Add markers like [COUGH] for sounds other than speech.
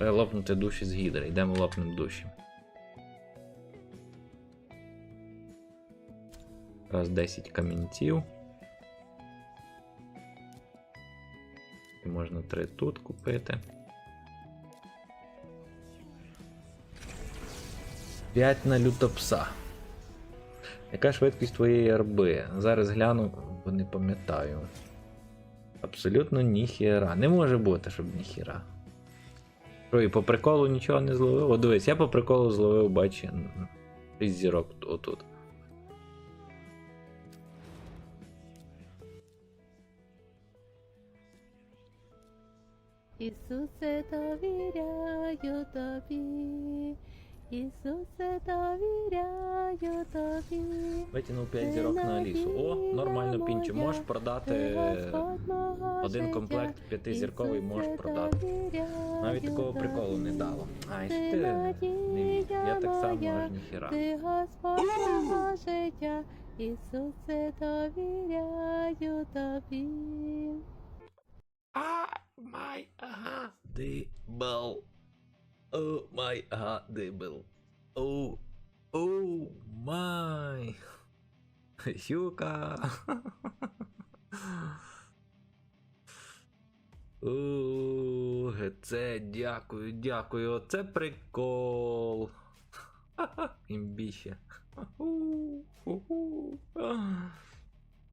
Лопнути душі з гідри. Йдемо лопнемо душі. Раз 10 камінців. І можна 3 тут купити. 5 на лютопса. Яка швидкість твоєї арби? Зараз гляну, бо не пам'ятаю. Абсолютно ніхіра. Не може бути, щоб ніхіра. Що, і по приколу нічого не зловив? О, дивись, я по приколу зловив, бачи, н- 6 зірок отут. Ісусе, довіряю тобі. Ісусе, довіряю тобі. Витягнув 5 зірок на лісу. О, нормально, пінче. Можеш продати один комплект п'ятизірковий, можеш продати. Навіть такого приколу не дало. Ай, ти не вір. Я так само аж ніхіра. Ти Господь мого життя, Ісусе, довіряю тобі. my audible. Oh my audible. Oh, oh my. Щука. Ух, це дякую, дякую. Це прикол. [LAUGHS] Імбіще.